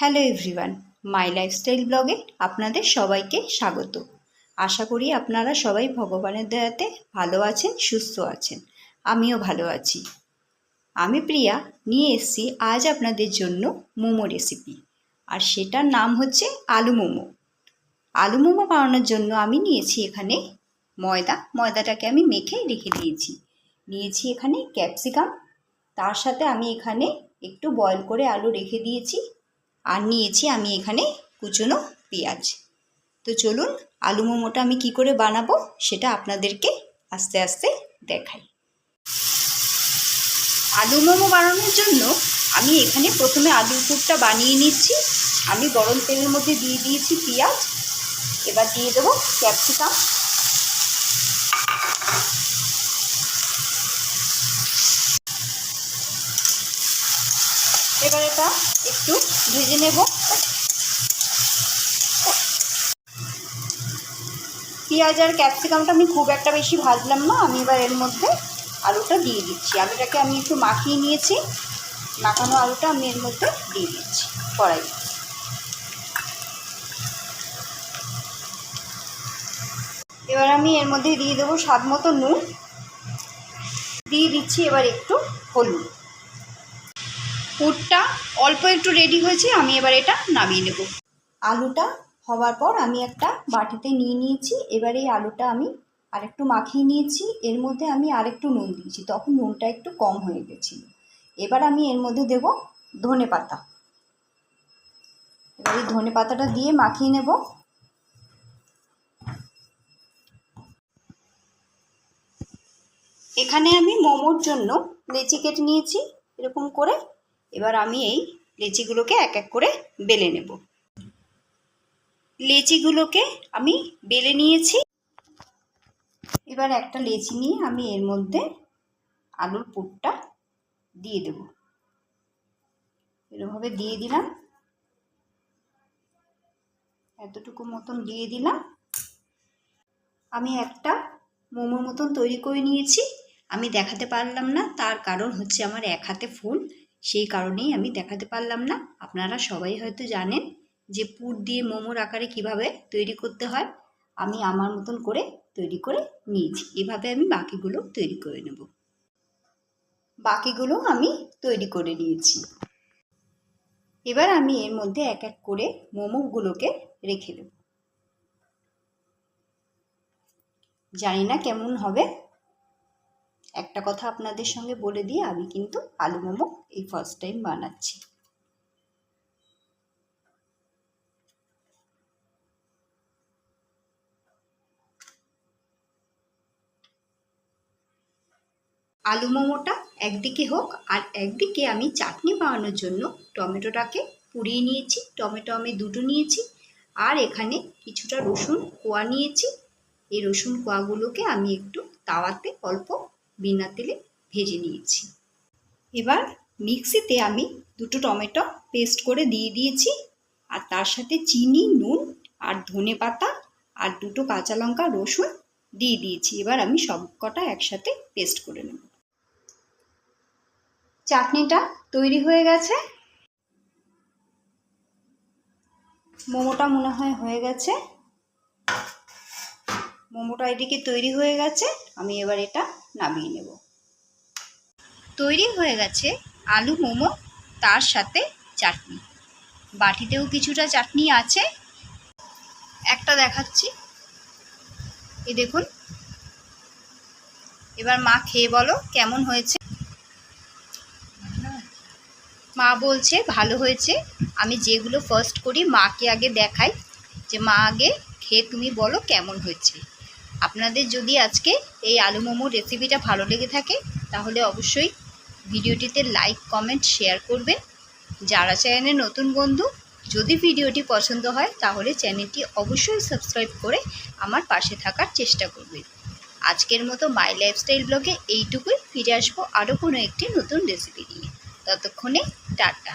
Hello everyone মাই lifestyle ব্লগে আপনাদের সবাইকে স্বাগত। আশা করি আপনারা সবাই ভগবানের দয়াতে ভালো আছেন, সুস্থ আছেন। আমিও ভালো আছি। আমি প্রিয়া, নিয়ে এসেছি আজ আপনাদের জন্য মোমো রেসিপি আর সেটার নাম হচ্ছে আলু মোমো। আলু মোমো বানানোর জন্য আমি নিয়েছি এখানে ময়দা। ময়দাটাকে আমি মেখে রেখে দিয়েছি। নিয়েছি এখানে ক্যাপসিকাম। তার সাথে আমি এখানে একটু বয়েল করে আলু রেখে দিয়েছি। আর নিয়েছি আমি এখানে কুচনো পেঁয়াজ। তো চলুন, আলু মোমোটা আমি কি করে বানাবো সেটা আপনাদেরকে আস্তে আস্তে দেখাই। আলু মোমো বানানোর জন্য আমি এখানে প্রথমে আলুর পুরটা বানিয়ে নিচ্ছি। আমি গরম তেলের মধ্যে দিয়ে দিয়েছি পেঁয়াজ। এবার দিয়ে দেবো ক্যাপসিকাম। এবার এটা একটু ভেজে নেব। পেঁয়াজ আর ক্যাপসিকামটা আমি খুব একটা বেশি ভাজলাম না, আমি এবার এর মধ্যে আলুটা দিয়ে দিচ্ছি। আলুটাকে আমি একটু মাখিয়ে নিয়েছি, মাখানো আলুটা আমি এর মধ্যে দিয়ে দিচ্ছি কড়াই এবার আমি এর মধ্যে দিয়ে দেবো স্বাদ মতো নুন। দিয়ে দিচ্ছি এবার একটু হলুদ। পুরটা অল্প একটু রেডি হয়েছে, আমি এবার এটা নামিয়ে নেব। আলুটা হওয়ার পর আমি একটা বাটিতে নিয়ে নিয়েছি, এবার এই আলুটা আমি আরেকটু মাখিয়ে নিয়েছি, এর মধ্যে আমি আরেকটু নুন দিয়েছি, তখন নুনটা একটু কম হয়ে গেছিল। এবার আমি এর মধ্যে দেব ধনে পাতা। এবার এই ধনে পাতাটা দিয়ে মাখিয়ে নেব। এখানে আমি মোমোর জন্য লেচি কেটে নিয়েছি, এরকম করে। এবার আমি এই লেচিগুলোকে এক এক করে বেলে নেব। লেচিগুলোকে আমি বেলে নিয়েছি। এবার একটা লেচি নিয়ে আমি এর মধ্যে আলুর পুরটা দিয়ে দেব। এরভাবে দিয়ে দিলাম। এতটুকু মতন দিয়ে দিলাম। আমি একটা মোমোর মতন তৈরি করে নিয়েছি। আমি দেখাতে পারলাম না, তার কারণ হচ্ছে আমার এক হাতে ফোন সেই কারণেই আমি দেখাতে পারলাম না। আপনারা সবাই হয়তো জানেন যে পুর দিয়ে মোমোর আকারে কীভাবে তৈরি করতে হয়। আমি আমার মতন করে তৈরি করে নিয়েছি। এভাবে আমি বাকিগুলো তৈরি করে নেব। বাকিগুলো আমি তৈরি করে নিয়েছি। এবার আমি এর মধ্যে এক এক করে মোমোগুলোকে রেখে দেব। জানি না কেমন হবে। একটা কথা আপনাদের সঙ্গে বলে দিয়ে আমি কিন্তু আলু মোমো এই ফার্স্ট টাইম বানাচ্ছি। আলু মোমোটা একদিকে হোক আর একদিকে আমি চাটনি বানানোর জন্য টমেটোটাকে পুড়িয়ে নিয়েছি, টমেটো আমি দুটো নিয়েছি আর এখানে কিছুটা রসুন কোয়া নিয়েছি। এই রসুন কোয়াগুলোকে আমি একটু তাওয়াতে অল্প বিনা তেলে ভেজে নিয়েছি। এবার মিক্সিতে আমি দুটো টমেটো পেস্ট করে দিয়ে দিয়েছি আর তার সাথে চিনি, নুন আর ধনে পাতা আর দুটো কাঁচা লঙ্কা, রসুন দিয়ে দিয়েছি। এবার আমি সব কটা একসাথে পেস্ট করে নেব। চাটনিটা তৈরি হয়ে গেছে। মোমোটা মনে হয় হয়ে গেছে। মোমোটা এদিকে তৈরি হয়ে গেছে, আমি এবার এটা নামিয়ে নেব। তৈরি হয়ে গেছে আলু, মোমো, তার সাথে চাটনি। বাটিতেও কিছুটা চাটনি আছে। একটা দেখাচ্ছি। এ দেখুন। এবার মা খেয়ে বলো কেমন হয়েছে? মা বলছে, ভালো হয়েছে। আমি যেগুলো ফার্স্ট করি, মাকে আগে দেখাই। যে, মা আগে খেয়ে তুমি বলো কেমন হয়েছে? আপনাদের যদি আজকে এই আলু মোমো রেসিপিটা ভালো লেগে থাকে, তাহলে অবশ্যই ভিডিওটিতে লাইক কমেন্ট শেয়ার করবেন। যারা চ্যানেলে নতুন বন্ধু, যদি ভিডিওটি পছন্দ হয়, তাহলে চ্যানেলটি অবশ্যই সাবস্ক্রাইব করে আমার পাশে থাকার চেষ্টা করবেন। আজকের মতো মাই লাইফস্টাইল ব্লগে এইটুকুই। ফিরে আসব আরও কোনো একটি নতুন রেসিপি নিয়ে। ততক্ষণে টাটা।